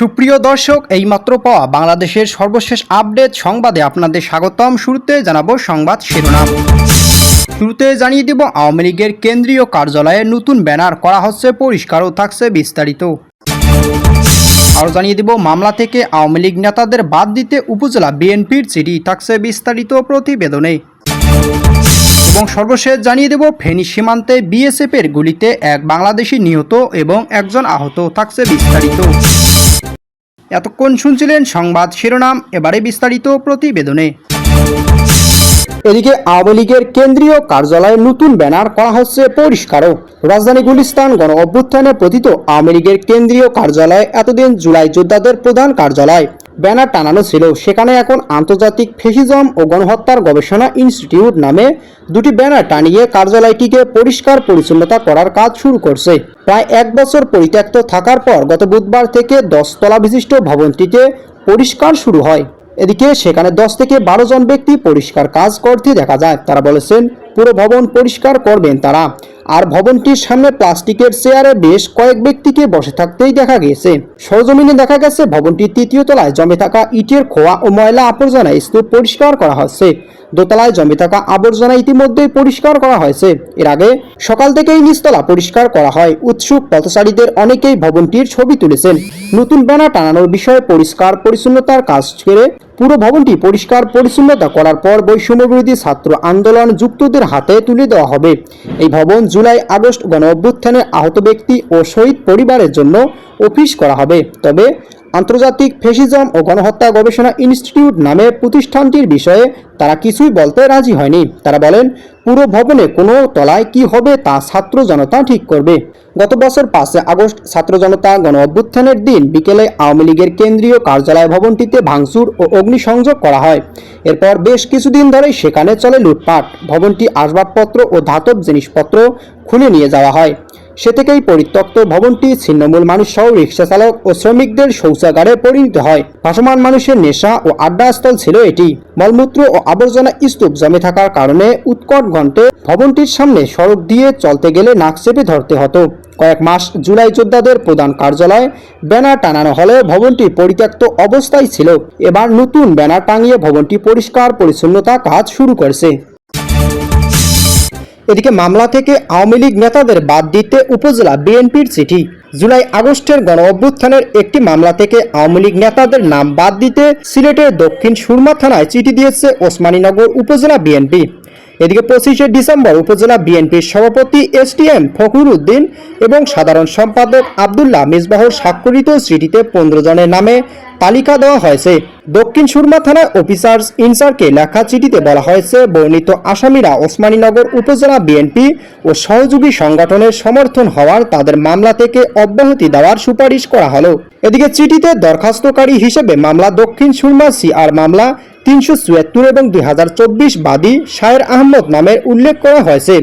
সুপ্রিয় দর্শক, এইমাত্র পাওয়া বাংলাদেশের সর্বশেষ আপডেট সংবাদে আপনাদের স্বাগতম। শুরুতে জানাব সংবাদ শিরোনাম। শুরুতে জানিয়ে দিব, আওয়ামী লীগের কেন্দ্রীয় কার্যালয়ে নতুন ব্যানার করা হচ্ছে, পরিষ্কারও থাকছে বিস্তারিত। আরও জানিয়ে দেব, মামলা থেকে আওয়ামী লীগ নেতাদের বাদ দিতে উপজেলা বিএনপির চিঠি থাকছে বিস্তারিত প্রতিবেদনে। এবং সর্বশেষ জানিয়ে দেব, ফেনী সীমান্তে বিএসএফের গুলিতে এক বাংলাদেশি নিহত এবং একজন আহত থাকছে বিস্তারিত। এতক্ষণ শুনছিলেন সংবাদ শিরোনাম, এবারে বিস্তারিত প্রতিবেদনে। এদিকে আওয়ামী লীগের কেন্দ্রীয় কার্যালয়ে নতুন ব্যানার করা হচ্ছে পরিষ্কারও। রাজধানী গুলিস্তান গণ অভ্যুত্থানে পতিত আওয়ামী লীগের কেন্দ্রীয় কার্যালয় এতদিন জুলাই যোদ্ধাদের প্রধান কার্যালয়। ব্যানার টানানো ছিল। সেখানে এখন আন্তর্জাতিক ফেসিজম ও গণহত্যার গবেষণা ইনস্টিটিউট নামে দুটি ব্যানার টানিয়ে কার্যালয়টিকে পরিষ্কার পরিচ্ছন্নতা করার কাজ শুরু করছে। প্রায় এক বছর পরিত্যক্ত থাকার পর গত বুধবার থেকে দশতলা বিশিষ্ট ভবনটিতে পরিষ্কার শুরু হয়। এদিকে সেখানে দশ থেকে বারো জন ব্যক্তি পরিষ্কার কাজ করতে দেখা যায়। তারা বলেছেন পুরো ভবন পরিষ্কার করবেন তারা। আর ভবনটির সামনে প্লাস্টিকের চেয়ারে বেশ কয়েক ব্যক্তিকে বসে থাকতেই দেখা গেছে। সরজমিনে দেখা গেছে, ভবনটির তৃতীয় তলায় জমে থাকা ইটের খোয়া ও ময়লা আবর্জনা স্তূপ পরিষ্কার করা হচ্ছে। দোতলায় জমে থাকা আবর্জনা ইতিমধ্যেই পরিষ্কার করা হয়েছে। এর আগে সকাল থেকেই নিচতলা পরিষ্কার করা হয়। উৎসুক পথচারীদের অনেকেই ভবনটির ছবি তুলেছেন। নতুন ব্যানার টানানোর বিষয়ে পরিষ্কার পরিচ্ছন্নতার কাজ ছেড়ে পুরো ভবনটি পরিষ্কার পরিচ্ছন্নতা করার পর বৈষম্যবিরোধী ছাত্র আন্দোলন যুক্তদের হাতে তুলে দেওয়া হবে। এই ভবন জুলাই আগস্ট গণ অভ্যুত্থানে আহত ব্যক্তি ও শহীদ পরিবারের জন্য অফিস করা হবে। তবে আন্তর্জাতিক ফেসিজম ও গণহত্যা গবেষণা ইনস্টিটিউট নামে প্রতিষ্ঠানটির বিষয়ে তারা কিছুই বলতে রাজি হয়নি। তারা বলেন, পুরো ভবনে কোনো তলায় কি হবে তা ছাত্র জনতা ঠিক করবে। গত বছর পাঁচে আগস্ট ছাত্র জনতা গণ অভ্যুত্থানের দিন বিকেলে আওয়ামী লীগের কেন্দ্রীয় কার্যালয় ভবনটিতে ভাঙচুর ও অগ্নিসংযোগ করা হয়। এরপর বেশ কিছুদিন ধরেই সেখানে চলে লুটপাট। ভবনটি আসবাবপত্র ও ধাতব জিনিসপত্র খুলে নিয়ে যাওয়া হয়। সে থেকেই পরিত্যক্ত ভবনটি ছিন্নমূল মানুষ সহ রিক্সা চালক ও শ্রমিকদের শৌচাগারে পরিণত হয়। ভাসমান মানুষের নেশা ও আড্ডাস্থল ছিল এটি। মলমূত্র ও আবর্জনা স্তূপ জমে থাকার কারণে উৎকট ঘন্টে ভবনটির সামনে সড়ক দিয়ে চলতে গেলে নাক চেপে ধরতে হতো। কয়েক মাস জুলাই যোদ্ধাদের প্রধান কার্যালয় ব্যানার টানানো হলেও ভবনটি পরিত্যক্ত অবস্থায় ছিল। এবার নতুন ব্যানার টাঙিয়ে ভবনটি পরিষ্কার পরিচ্ছন্নতা কাজ শুরু করেছে। এদিকে মামলা থেকে আওয়ামী লীগ নেতাদের বাদ দিতে উপজেলা বিএনপির চিঠি। জুলাই আগস্টের গণ অভ্যুত্থানের একটি মামলা থেকে আওয়ামী লীগ নেতাদের নাম বাদ দিতে সিলেটের দক্ষিণ সুরমা থানায় চিঠি দিয়েছে ওসমানীনগর উপজেলা বিএনপি। এদিকে পঁচিশে ডিসেম্বর উপজেলা বিএনপির সভাপতি S T M Fakhrul Uddin এবং সাধারণ সম্পাদক আবদুল্লাহ মিসবাহর স্বাক্ষরিত চিঠিতে পনেরো জনের নামে তালিকা দেওয়া হয়েছে। দক্ষিণ সুরমা থানার অফিসার্স ইনচার্জকে লেখা চিঠিতে বলা হয়েছে, বর্ণিত আসামিরা ওসমানীনগর উপজেলা বিএনপি ও সহযোগী সংগঠনের সমর্থন হওয়ার তাদের মামলা থেকে অব্যাহতি দেওয়ার সুপারিশ করা হলো। এদিকে চিঠিতে দরখাস্তকারী হিসেবে মামলা দক্ষিণ সুরমা সিআর মামলা তিনশো চুয়াত্তর এবং দুই হাজার চব্বিশ বাদী শায়ের আহমদ নামের উল্লেখ করা হয়েছে।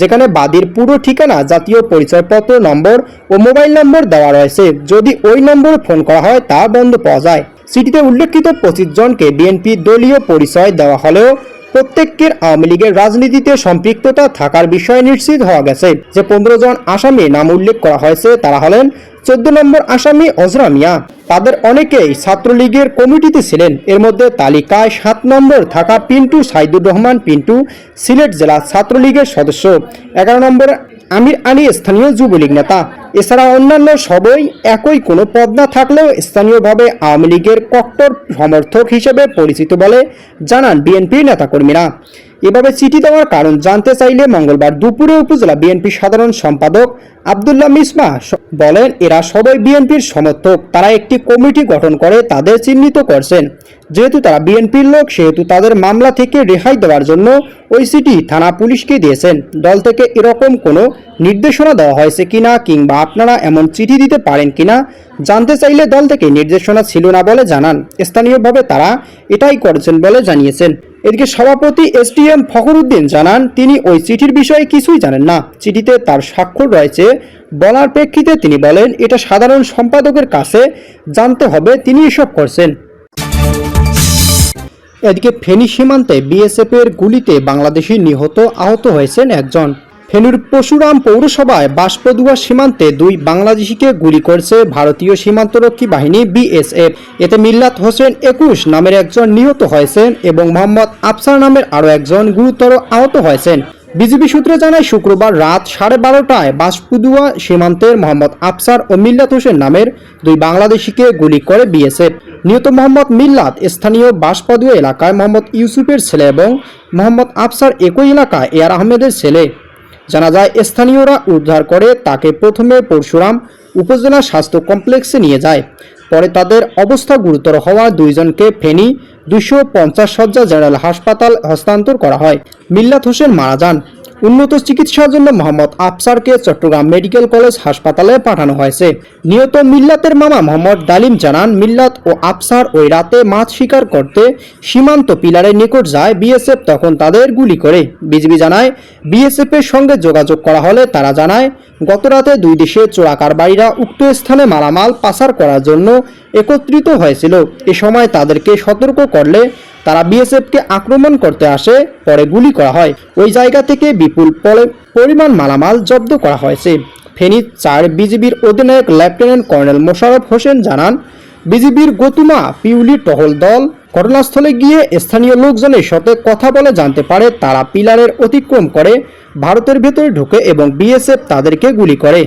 যেখানে বাদীর পুরো ঠিকানা, জাতীয় পরিচয়পত্র নম্বর ও মোবাইল নম্বর দেওয়া রয়েছে। যদি ওই নম্বরে ফোন করা হয়, তা বন্ধ পাওয়া যায়। সিটিতে উল্লেখিত পঁচিশ জনকে বিএনপি দলীয় পরিচয় দেওয়া হলেও প্রত্যেকের আওয়ামী লীগের রাজনীতিতে সম্পৃক্ততা থাকার বিষয়ে নিশ্চিত হওয়া গেছে। যে পনেরো জন আসামি নাম উল্লেখ করা হয়েছে, তারা হলেন চোদ্দ নম্বর আসামি অজরা মিয়া। তাদের অনেকেই ছাত্রলীগের কমিটিতে ছিলেন। এর মধ্যে তালিকায় সাত নম্বর থাকা পিন্টু সাইদুর রহমান পিন্টু, সিলেট জেলা ছাত্রলীগের সদস্য। এগারো নম্বর আমির আলী স্থানীয় যুবলীগ নেতা। এছাড়া অন্যান্য সবই একই, কোনো পদ না থাকলেও স্থানীয়ভাবে আওয়ামী লীগের কট্টর সমর্থক হিসেবে পরিচিত বলে জানান বিএনপির নেতাকর্মীরা। এভাবে চিঠি দেওয়ার কারণ জানতে চাইলে মঙ্গলবার দুপুরে উপজেলা বিএনপি সাধারণ সম্পাদক আবদুল্লাহ মিসবা বলেন, এরা সবাই বিএনপির সমর্থক। তারা একটি কমিটি গঠন করে, তাদের চিহ্নিত করছেন। যেহেতু তারা বিএনপির লোক, সেহেতু তাদের মামলা থেকে রেহাই দেওয়ার জন্য ওই সিটি থানা পুলিশকে দিয়েছেন। দল থেকে এরকম কোনো নির্দেশনা দেওয়া হয়েছে কিনা, কিংবা আপনারা এমন চিঠি দিতে পারেন কিনা, জানতে চাইলে দল থেকে নির্দেশনা ছিল না বলে জানান। স্থানীয়ভাবে তারা এটাই করেছেন বলে জানিয়েছেন। এদিকে সভাপতি এসডিএম ফখরুদ্দিন জানান, তিনি ওই চিঠির বিষয়ে কিছুই জানেন না। চিঠিতে তার স্বাক্ষর রয়েছে বলার প্রেক্ষিতে তিনি বলেন, এটা সাধারণ সম্পাদকের কাছে জানতে হবে, তিনি এসব করছেন। এদিকে ফেনী সীমান্তে বিএসএফ এর গুলিতে বাংলাদেশি নিহত আহত হয়েছেন একজন। ফেনীর পশুরাম পৌরসভায় বাঁশপদুয়া সীমান্তে দুই বাংলাদেশিকে গুলি করেছে ভারতীয় সীমান্তরক্ষী বাহিনী বিএসএফ। এতে মিল্লাত হোসেন একুশ নামের একজন নিহত হয়েছেন এবং মোহাম্মদ আফসার নামের আরও একজন গুরুতর আহত হয়েছেন। বিজিবি সূত্রে জানায়, শুক্রবার রাত সাড়ে বারোটায় বাঁশপুদুয়া সীমান্তের মোহাম্মদ আফসার ও মিল্লাত হোসেন নামের দুই বাংলাদেশিকে গুলি করে বিএসএফ। নিহত মোহাম্মদ মিল্লাত স্থানীয় বাঁশপদুয়া এলাকায় মোহাম্মদ ইউসুফের ছেলে এবং মোহাম্মদ আফসার একই এলাকায় এয়ার আহমেদের ছেলে। জানা যায়, স্থানীয়রা উদ্ধার করে তাকে প্রথমে পরশুরাম উপজেলা স্বাস্থ্য কমপ্লেক্সে নিয়ে যায়। পরে তাদের অবস্থা গুরুতর হওয়া দুইজনকে ফেনী দুশো পঞ্চাশ শয্যা জেনারেল হাসপাতাল হস্তান্তর করা হয়। মিল্লাত হোসেন মারা যান। উন্নত চিকিৎসার জন্য মোহাম্মদ আফসারকে চট্টগ্রাম মেডিকেল কলেজ হাসপাতালে পাঠানো হয়েছে। নিহত মিল্লাতের মামা মোহাম্মদ ডালিম জানান, মিল্লাত ও আফসার ওই রাতে মাছ শিকার করতে সীমান্ত পিলারের নিকট যায় বিএসএফ, তখন তাদের গুলি করে। বিজিবি জানায় বিএসএফ এর সঙ্গে যোগাযোগ করা হলে তারা জানায়, গতরাতে দুই দেশের চোরাকারবারীরা উক্ত স্থানে মালামাল পাচার করার জন্য একত্রিত হয়েছিল। এ সময় তাদেরকে সতর্ক করলে তারা বিএসএফকে আক্রমণ করতে আসে, পরে গুলি করা হয়। ওই জায়গা থেকে বিপুল পরে- পরিমাণ মালামাল জব্দ করা হয়েছে। ফেনী চার বিজিবির অধিনায়ক লেফটেন্যান্ট কর্নেল মোশাররফ হোসেন জানান, বিজিবির গতুমা পিউলি টহল দল ঘটনাস্থলে গিয়ে স্থানীয় লোকজনের সাথে কথা বলে জানতে পারে, তারা পিলারের অতিক্রম করে, ভারতের ভেতরে ঢুকে এবং বিএসএফ তাদেরকে গুলি করে।